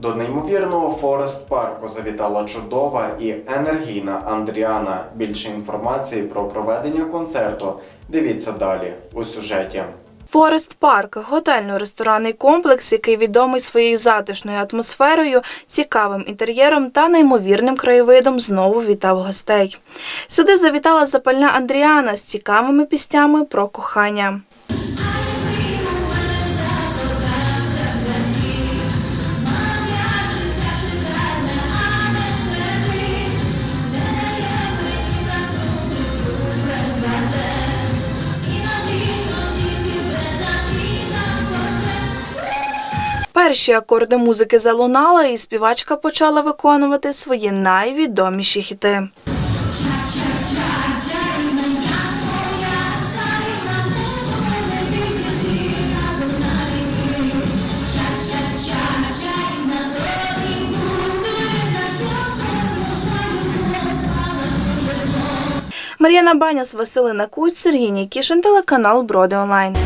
До неймовірного Форест парку завітала чудова і енергійна Андріана. Більше інформації про проведення концерту дивіться далі у сюжеті. Форест Парк готельно-ресторанний комплекс, який відомий своєю затишною атмосферою, цікавим інтер'єром та неймовірним краєвидом, знову вітав гостей. Сюди завітала запальна Андріана з цікавими піснями про кохання. Перші акорди музики залунали, і співачка почала виконувати свої найвідоміші хіти. Мар'яна Баняс, Василина Куць, Сергій Нікішин, телеканал Броди Онлайн.